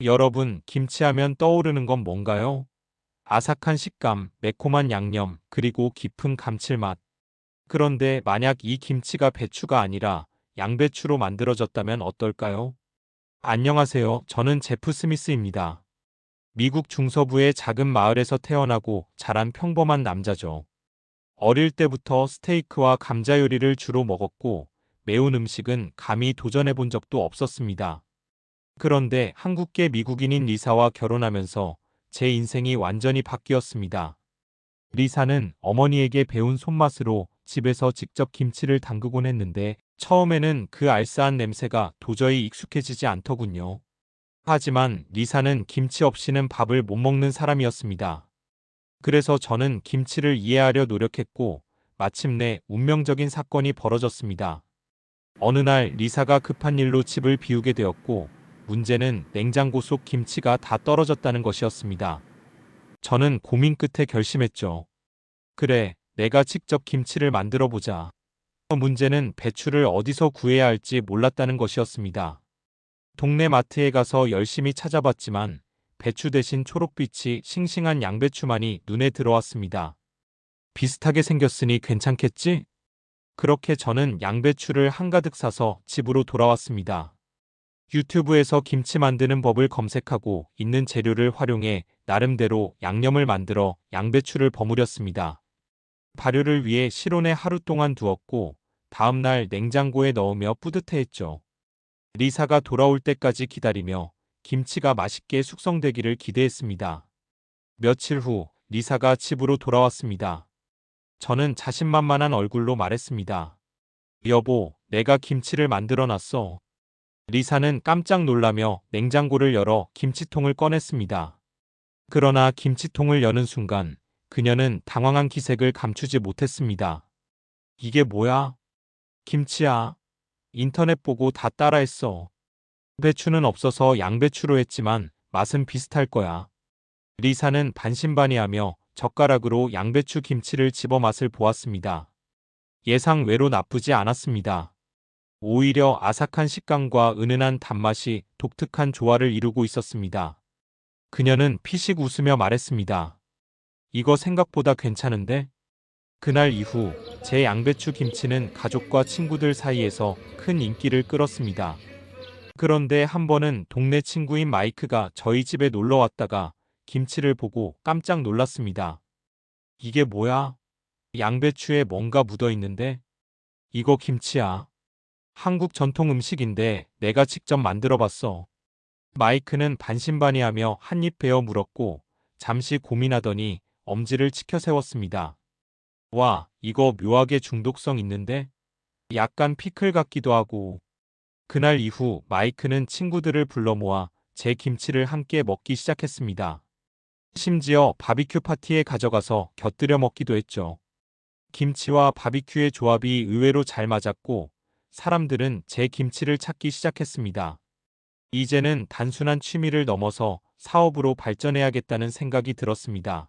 여러분, 김치하면 떠오르는 건 뭔가요? 아삭한 식감, 매콤한 양념, 그리고 깊은 감칠맛. 그런데 만약 이 김치가 배추가 아니라 양배추로 만들어졌다면 어떨까요? 안녕하세요. 저는 제프 스미스입니다. 미국 중서부의 작은 마을에서 태어나고 자란 평범한 남자죠. 어릴 때부터 스테이크와 감자 요리를 주로 먹었고 매운 음식은 감히 도전해 본 적도 없었습니다. 그런데 한국계 미국인인 리사와 결혼하면서 제 인생이 완전히 바뀌었습니다. 리사는 어머니에게 배운 손맛으로 집에서 직접 김치를 담그곤 했는데 처음에는 그 알싸한 냄새가 도저히 익숙해지지 않더군요. 하지만 리사는 김치 없이는 밥을 못 먹는 사람이었습니다. 그래서 저는 김치를 이해하려 노력했고 마침내 운명적인 사건이 벌어졌습니다. 어느 날 리사가 급한 일로 집을 비우게 되었고 문제는 냉장고 속 김치가 다 떨어졌다는 것이었습니다. 저는 고민 끝에 결심했죠. 그래, 내가 직접 김치를 만들어 보자. 문제는 배추를 어디서 구해야 할지 몰랐다는 것이었습니다. 동네 마트에 가서 열심히 찾아봤지만 배추 대신 초록빛이 싱싱한 양배추만이 눈에 들어왔습니다. 비슷하게 생겼으니 괜찮겠지? 그렇게 저는 양배추를 한가득 사서 집으로 돌아왔습니다. 유튜브에서 김치 만드는 법을 검색하고 있는 재료를 활용해 나름대로 양념을 만들어 양배추를 버무렸습니다. 발효를 위해 실온에 하루 동안 두었고 다음 날 냉장고에 넣으며 뿌듯해했죠. 리사가 돌아올 때까지 기다리며 김치가 맛있게 숙성되기를 기대했습니다. 며칠 후 리사가 집으로 돌아왔습니다. 저는 자신만만한 얼굴로 말했습니다. 여보, 내가 김치를 만들어 놨어. 리사는 깜짝 놀라며 냉장고를 열어 김치통을 꺼냈습니다. 그러나 김치통을 여는 순간 그녀는 당황한 기색을 감추지 못했습니다. 이게 뭐야? 김치야. 인터넷 보고 다 따라했어. 배추는 없어서 양배추로 했지만 맛은 비슷할 거야. 리사는 반신반의하며 젓가락으로 양배추 김치를 집어 맛을 보았습니다. 예상 외로 나쁘지 않았습니다. 오히려 아삭한 식감과 은은한 단맛이 독특한 조화를 이루고 있었습니다. 그녀는 피식 웃으며 말했습니다. 이거 생각보다 괜찮은데? 그날 이후 제 양배추 김치는 가족과 친구들 사이에서 큰 인기를 끌었습니다. 그런데 한 번은 동네 친구인 마이크가 저희 집에 놀러 왔다가 김치를 보고 깜짝 놀랐습니다. 이게 뭐야? 양배추에 뭔가 묻어 있는데? 이거 김치야. 한국 전통 음식인데 내가 직접 만들어 봤어. 마이크는 반신반의하며 한입 베어 물었고 잠시 고민하더니 엄지를 치켜 세웠습니다. 와, 이거 묘하게 중독성 있는데? 약간 피클 같기도 하고. 그날 이후 마이크는 친구들을 불러 모아 제 김치를 함께 먹기 시작했습니다. 심지어 바비큐 파티에 가져가서 곁들여 먹기도 했죠. 김치와 바비큐의 조합이 의외로 잘 맞았고 사람들은 제 김치를 찾기 시작했습니다. 이제는 단순한 취미를 넘어서 사업으로 발전해야겠다는 생각이 들었습니다.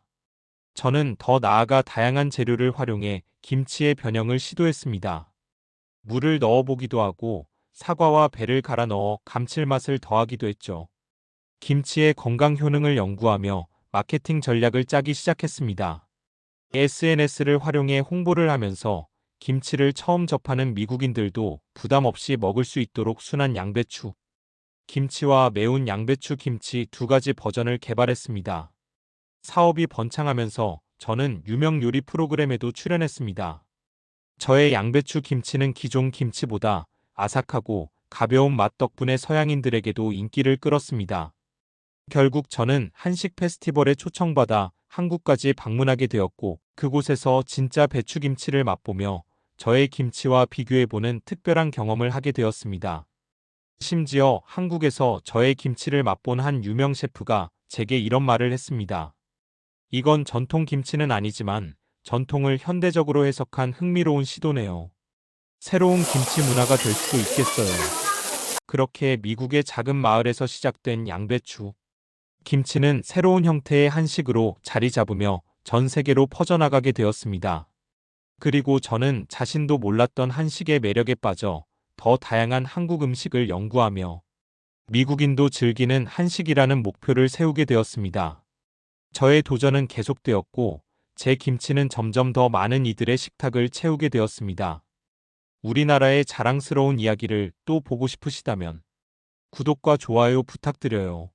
저는 더 나아가 다양한 재료를 활용해 김치의 변형을 시도했습니다. 물을 넣어보기도 하고 사과와 배를 갈아 넣어 감칠맛을 더하기도 했죠. 김치의 건강 효능을 연구하며 마케팅 전략을 짜기 시작했습니다. SNS를 활용해 홍보를 하면서 김치를 처음 접하는 미국인들도 부담 없이 먹을 수 있도록 순한 양배추, 김치와 매운 양배추 김치 두 가지 버전을 개발했습니다. 사업이 번창하면서 저는 유명 요리 프로그램에도 출연했습니다. 저의 양배추 김치는 기존 김치보다 아삭하고 가벼운 맛 덕분에 서양인들에게도 인기를 끌었습니다. 결국 저는 한식 페스티벌에 초청받아 한국까지 방문하게 되었고 그곳에서 진짜 배추김치를 맛보며 저의 김치와 비교해보는 특별한 경험을 하게 되었습니다. 심지어 한국에서 저의 김치를 맛본 한 유명 셰프가 제게 이런 말을 했습니다. 이건 전통 김치는 아니지만 전통을 현대적으로 해석한 흥미로운 시도네요. 새로운 김치 문화가 될 수도 있겠어요. 그렇게 미국의 작은 마을에서 시작된 양배추. 김치는 새로운 형태의 한식으로 자리 잡으며 전 세계로 퍼져나가게 되었습니다. 그리고 저는 자신도 몰랐던 한식의 매력에 빠져 더 다양한 한국 음식을 연구하며 미국인도 즐기는 한식이라는 목표를 세우게 되었습니다. 저의 도전은 계속되었고 제 김치는 점점 더 많은 이들의 식탁을 채우게 되었습니다. 우리나라의 자랑스러운 이야기를 또 보고 싶으시다면 구독과 좋아요 부탁드려요.